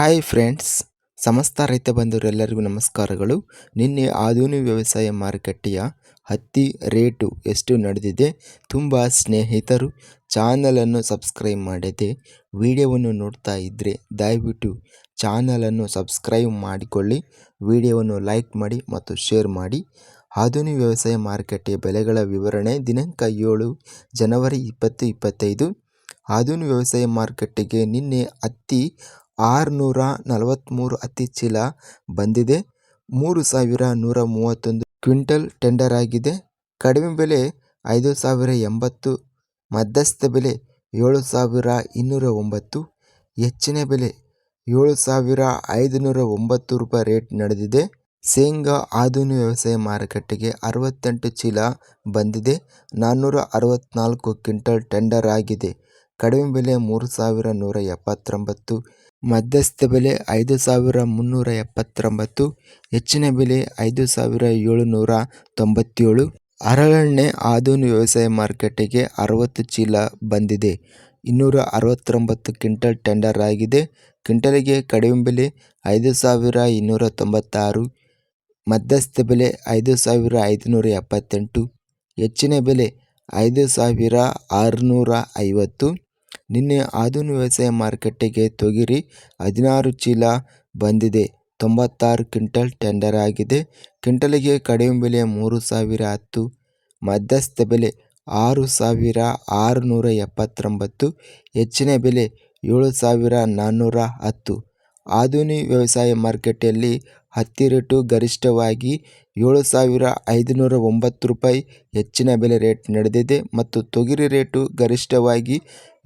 Hi friends, ಸಮಸ್ತ ರೈತ ಬಂಧುರೆಲ್ಲರಿಗೂ ನಮಸ್ಕಾರಗಳು. ನಿನ್ನೆ ಆಧುನಿಕ ವ್ಯವಸಾಯ ಮಾರುಕಟ್ಟೆಯ ಹತ್ತಿ ರೇಟು ಎಷ್ಟು ನಡೆದಿದೆ ತುಂಬ ಸ್ನೇಹಿತರು ಚಾನಲನ್ನು ಸಬ್ಸ್ಕ್ರೈಬ್ ಮಾಡದೆ ವಿಡಿಯೋವನ್ನು ನೋಡ್ತಾ ಇದ್ದರೆ ದಯವಿಟ್ಟು ಚಾನಲನ್ನು ಸಬ್ಸ್ಕ್ರೈಬ್ ಮಾಡಿಕೊಳ್ಳಿ, ವಿಡಿಯೋವನ್ನು ಲೈಕ್ ಮಾಡಿ ಮತ್ತು ಶೇರ್ ಮಾಡಿ. ಆಧುನಿಕ ವ್ಯವಸಾಯ ಮಾರುಕಟ್ಟೆಯ ಬೆಲೆಗಳ ವಿವರಣೆ ದಿನಾಂಕ ಏಳು ಜನವರಿ ಇಪ್ಪತ್ತು ಇಪ್ಪತ್ತೈದು. ಆಧುನಿಕ ವ್ಯವಸಾಯ ಮಾರುಕಟ್ಟೆಗೆ ನಿನ್ನೆ ಹತ್ತಿ ಆರುನೂರ ನಲವತ್ತ್ಮೂರು ಹತ್ತಿ ಚೀಲ ಬಂದಿದೆ. ಮೂರು ಸಾವಿರ ನೂರ ಮೂವತ್ತೊಂದು ಕ್ವಿಂಟಲ್ ಟೆಂಡರ್ ಆಗಿದೆ. ಕಡಿಮೆ ಬೆಲೆ ಐದು ಸಾವಿರ ಎಂಬತ್ತು, ಮಧ್ಯಸ್ಥ ಬೆಲೆ ಏಳು ಸಾವಿರ ಇನ್ನೂರ ಒಂಬತ್ತು, ಹೆಚ್ಚಿನ ಬೆಲೆ ಏಳು ಸಾವಿರ ಐದುನೂರ ಒಂಬತ್ತು ರೂಪಾಯಿ ರೇಟ್ ನಡೆದಿದೆ. ಶೇಂಗಾ ಆಧುನಿಕ ವ್ಯವಸಾಯ ಮಾರುಕಟ್ಟೆಗೆ ಅರವತ್ತೆಂಟು ಚೀಲ ಬಂದಿದೆ. ನಾನ್ನೂರ ಅರವತ್ತ್ನಾಲ್ಕು ಕ್ವಿಂಟಲ್ ಟೆಂಡರ್ ಆಗಿದೆ. ಕಡಿಮೆ ಬೆಲೆ ಮೂರು ಸಾವಿರ ನೂರ ಎಪ್ಪತ್ತೊಂಬತ್ತು, ಮಧ್ಯಸ್ಥ ಬೆಲೆ ಐದು ಸಾವಿರ ಮುನ್ನೂರ ಎಪ್ಪತ್ತೊಂಬತ್ತು, ಹೆಚ್ಚಿನ ಬೆಲೆ ಐದು ಸಾವಿರ ಏಳುನೂರ ತೊಂಬತ್ತೇಳು. ಅರಳೆಣ್ಣೆ ಆಧುನಿಕ ವ್ಯವಸಾಯ ಮಾರುಕಟ್ಟೆಗೆ ಅರವತ್ತು ಚೀಲ ಬಂದಿದೆ. ಇನ್ನೂರ ಅರವತ್ತೊಂಬತ್ತು ಕ್ವಿಂಟಲ್ ಟೆಂಡರ್ ಆಗಿದೆ. ಕ್ವಿಂಟಲಿಗೆ ಕಡಿಮೆ ಬೆಲೆ ಐದು ಸಾವಿರ ಇನ್ನೂರ ತೊಂಬತ್ತಾರು, ಮಧ್ಯಸ್ಥ ಬೆಲೆ ಐದು ಸಾವಿರ ಐದುನೂರ ಎಪ್ಪತ್ತೆಂಟು, ಹೆಚ್ಚಿನ ಬೆಲೆ ಐದು ಸಾವಿರ ಆರುನೂರ ಐವತ್ತು. ನಿನ್ನೆ ಆಧುನಿಕ ವ್ಯವಸಾಯ ಮಾರುಕಟ್ಟೆಗೆ ತೊಗರಿ ಹದಿನಾರು ಚೀಲ ಬಂದಿದೆ, ತೊಂಬತ್ತಾರು ಕ್ವಿಂಟಲ್ ಟೆಂಡರ್ ಆಗಿದೆ. ಕ್ವಿಂಟಲಿಗೆ ಕಡಿಮೆ ಬೆಲೆ ಮೂರು ಸಾವಿರ ಹತ್ತು, ಮಧ್ಯಸ್ಥ ಬೆಲೆ ಆರು ಸಾವಿರ ಆರುನೂರ ಎಪ್ಪತ್ತೊಂಬತ್ತು, ಹೆಚ್ಚಿನ ಬೆಲೆ ಏಳು ಸಾವಿರ ನಾನ್ನೂರ ಹತ್ತು. ಆಧುನಿಕ ವ್ಯವಸಾಯ ಮಾರುಕಟ್ಟೆಯಲ್ಲಿ ಹತ್ತಿ ರೇಟು ಗರಿಷ್ಠವಾಗಿ ಏಳು ಸಾವಿರ ಐದುನೂರ ಒಂಬತ್ತು ರೂಪಾಯಿ ಹೆಚ್ಚಿನ ಬೆಲೆ ರೇಟ್ ನಡೆದಿದೆ ಮತ್ತು ತೊಗರಿ ರೇಟು ಗರಿಷ್ಠವಾಗಿ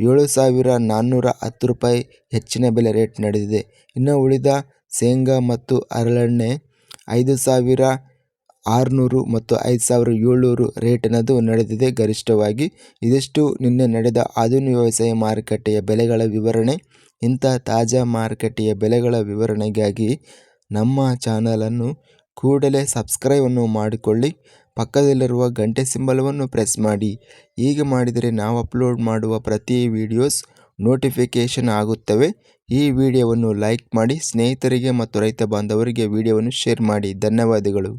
ಏಳು ಸಾವಿರ ನಾನ್ನೂರ ಹತ್ತು ರೂಪಾಯಿ ಹೆಚ್ಚಿನ ಬೆಲೆ ರೇಟ್ ನಡೆದಿದೆ. ಇನ್ನು ಉಳಿದ ಶೇಂಗಾ ಮತ್ತು ಹರಳೆಣ್ಣೆ ಐದು ಸಾವಿರ ಆರುನೂರು ಮತ್ತು ಐದು ಸಾವಿರ ಏಳ್ನೂರು ರೇಟಿನದು ನಡೆದಿದೆ ಗರಿಷ್ಠವಾಗಿ. ಇದಿಷ್ಟು ನಿನ್ನೆ ನಡೆದ ಆಧುನಿಕ ವ್ಯವಸಾಯ ಮಾರುಕಟ್ಟೆಯ ಬೆಲೆಗಳ ವಿವರಣೆ. ಇಂಥ ತಾಜಾ ಮಾರುಕಟ್ಟೆಯ ಬೆಲೆಗಳ ವಿವರಣೆಗಾಗಿ ನಮ್ಮ ಚಾನಲನ್ನು ಕೂಡಲೇ ಸಬ್ಸ್ಕ್ರೈಬನ್ನು ಮಾಡಿಕೊಳ್ಳಿ. ಪಕ್ಕದಲ್ಲಿರುವ ಗಂಟೆ ಸಿಂಬಲವನ್ನು ಪ್ರೆಸ್ ಮಾಡಿ. ಹೀಗೆ ಮಾಡಿದರೆ ನಾವು ಅಪ್ಲೋಡ್ ಮಾಡುವ ಪ್ರತಿ ವಿಡಿಯೋಸ್ ನೋಟಿಫಿಕೇಷನ್ ಆಗುತ್ತವೆ. ಈ ವಿಡಿಯೋವನ್ನು ಲೈಕ್ ಮಾಡಿ ಸ್ನೇಹಿತರಿಗೆ ಮತ್ತು ರೈತ ಬಾಂಧವರಿಗೆ ವಿಡಿಯೋವನ್ನು ಶೇರ್ ಮಾಡಿ. ಧನ್ಯವಾದಗಳು.